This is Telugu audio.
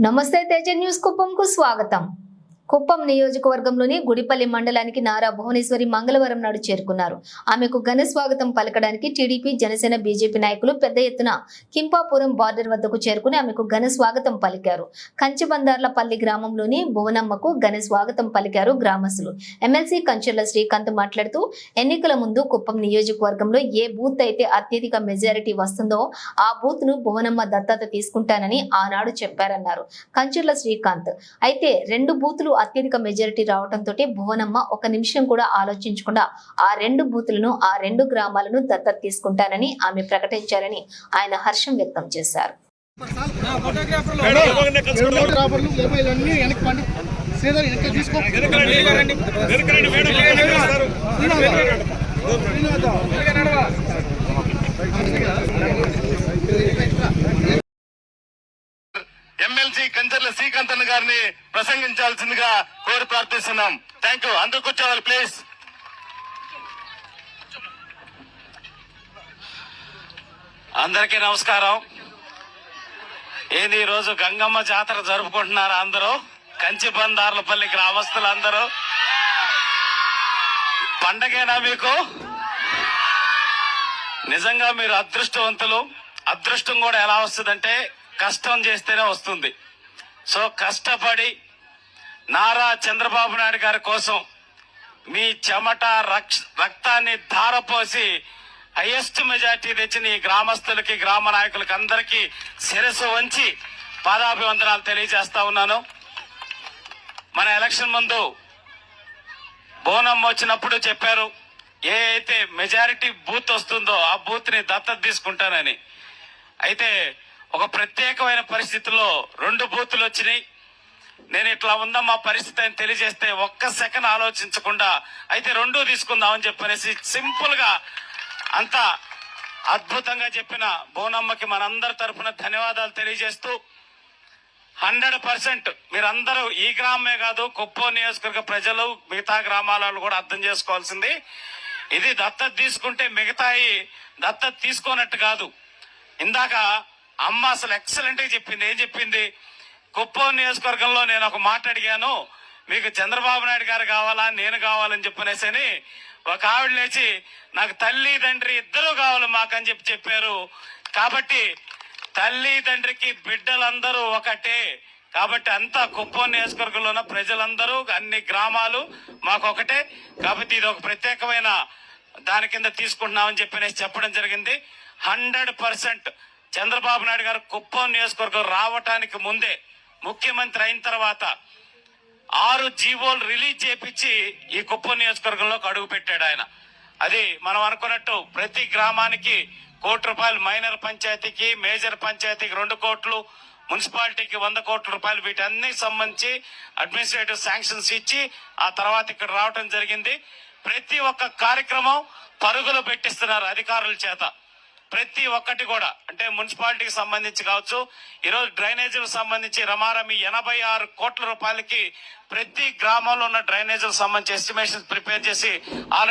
నమస్తే తేజ న్యూస్ కుప్పంకు స్వాగతం కుప్పం నియోజకవర్గంలోని గుడిపల్లి మండలానికి నారా భువనేశ్వరి మంగళవారం నాడు చేరుకున్నారు. ఆమెకు ఘన స్వాగతం పలకడానికి టీడీపీ జనసేన బీజేపీ నాయకులు పెద్ద ఎత్తున కింపాపురం బార్డర్ వద్దకు చేరుకుని ఆమెకు ఘన స్వాగతం పలికారు. కంచిబందార్లపల్లి గ్రామంలోని భువనమ్మకు ఘన స్వాగతం పలికారు గ్రామస్తులు. ఎమ్మెల్సీ కంచెర్ల శ్రీకాంత్ మాట్లాడుతూ ఎన్నికల ముందు కుప్పం నియోజకవర్గంలో ఏ బూత్ అయితే అత్యధిక మెజారిటీ వస్తుందో ఆ బూత్ను భువనమ్మ దత్తత తీసుకుంటానని ఆనాడు చెప్పారన్నారు. కంచెర్ల శ్రీకాంత్. అయితే రెండు బూతులు అత్యధిక మెజారిటీ రావడంతో భువనమ్మ ఒక నిమిషం కూడా ఆలోచించకుండా ఆ రెండు బూతులను ఆ రెండు గ్రామాలను దత్తత తీసుకుంటానని ఆమె ప్రకటించారని ఆయన హర్షం వ్యక్తం చేశారు. తీసుకో ఎమ్మెల్సీ కంచర్ల శ్రీకాంత్ అన్న గారిని ప్రసంగించాల్సిందిగా కోరి ప్రార్థిస్తున్నాం. థ్యాంక్ యూ అందరు కూర్చోవాలి ప్లీజ్ అందరికీ నమస్కారం. ఏంది ఈ రోజు గంగమ్మ జాతర జరుపుకుంటున్నారు అందరూ? కంచి బందార్లపల్లి గ్రామస్తులు అందరూ పండగేనా మీకు? నిజంగా మీరు అదృష్టవంతులు. అదృష్టం కూడా ఎలా వస్తుందంటే కష్టం చేస్తేనే వస్తుంది. సో కష్టపడి నారా చంద్రబాబు నాయుడు గారి కోసం మీ చెమట రక్ష- రక్తాన్ని ధారపోసి హైయెస్ట్ మెజార్టీ తెచ్చిన ఈ గ్రామస్తులకి గ్రామ నాయకులకి అందరికీ శిరస్సు వంచి పాదాభివందనాలు తెలియజేస్తా ఉన్నాను. మన ఎలక్షన్ ముందు బోనం వచ్చినప్పుడు చెప్పారు ఏ అయితే మెజారిటీ బూత్ వస్తుందో ఆ బూత్ని దత్తత తీసుకుంటానని. అయితే ఒక ప్రత్యేకమైన పరిస్థితుల్లో రెండు బూతులు వచ్చినాయి. నేను ఇట్లా ఉందా మా పరిస్థితి అని తెలియజేస్తే ఒక్క సెకండ్ ఆలోచించకుండా అయితే రెండూ తీసుకుందాం అని చెప్పనేసి సింపుల్గా అంత అద్భుతంగా చెప్పిన బోనమ్మకి మనందరి తరపున ధన్యవాదాలు తెలియజేస్తూ హండ్రెడ్ పర్సెంట్ మీరందరూ ఈ గ్రామమే కాదు కుప్పం నియోజకవర్గ ప్రజలు మిగతా గ్రామాలలో కూడా అర్థం చేసుకోవాల్సింది. ఇది దత్తత తీసుకుంటే మిగతాయి దత్తత తీసుకోనట్టు కాదు. ఇందాక అమ్మ అసలు ఎక్సలెంట్గా చెప్పింది. ఏం చెప్పింది? కుప్పం నియోజకవర్గంలో నేను ఒక మాట అడిగాను. మీకు చంద్రబాబు నాయుడు గారు కావాలా? నేను కావాలని చెప్పనేసని ఒక ఆవిడ లేచి నాకు తల్లి తండ్రి ఇద్దరు కావాలి మాకని చెప్పి చెప్పారు. కాబట్టి తల్లి తండ్రికి బిడ్డలందరూ ఒకటే. కాబట్టి అంతా కుప్పం నియోజకవర్గంలో ఉన్న ప్రజలందరూ అన్ని గ్రామాలు మాకు ఒకటే. కాబట్టి ఇది ఒక ప్రత్యేకమైన దాని కింద తీసుకుంటున్నామని చెప్పి చెప్పడం జరిగింది. హండ్రెడ్ పర్సెంట్ చంద్రబాబు నాయుడు గారు కుప్పం నియోజకవర్గం రావటానికి ముందే ముఖ్యమంత్రి అయిన తర్వాత ఆరు జీవోలు రిలీజ్ చేపించి ఈ కుప్పం నియోజకవర్గంలోకి అడుగు పెట్టాడు ఆయన. అది మనం అనుకున్నట్టు ప్రతి గ్రామానికి కోటి రూపాయలు మైనర్ పంచాయతీకి మేజర్ పంచాయతీకి రెండు కోట్లు మున్సిపాలిటీకి వంద కోట్ల రూపాయలు వీటన్ని సంబంధించి అడ్మినిస్ట్రేటివ్ శాంక్షన్స్ ఇచ్చి ఆ తర్వాత ఇక్కడ రావటం జరిగింది. ప్రతి ఒక్క కార్యక్రమం పరుగులు పెట్టిస్తున్నారు అధికారుల చేత. ప్రతి ఒక్కటి కూడా అంటే మున్సిపాలిటీకి సంబంధించి కావచ్చు ఈరోజు డ్రైనేజీలకు సంబంధించి రమారమి ఎనభై ఆరు కోట్ల రూపాయలకి ప్రతి గ్రామంలో ఉన్న డ్రైనేజీలకు సంబంధించి ఎస్టిమేషన్ ప్రిపేర్ చేసి ఆల్రెడీ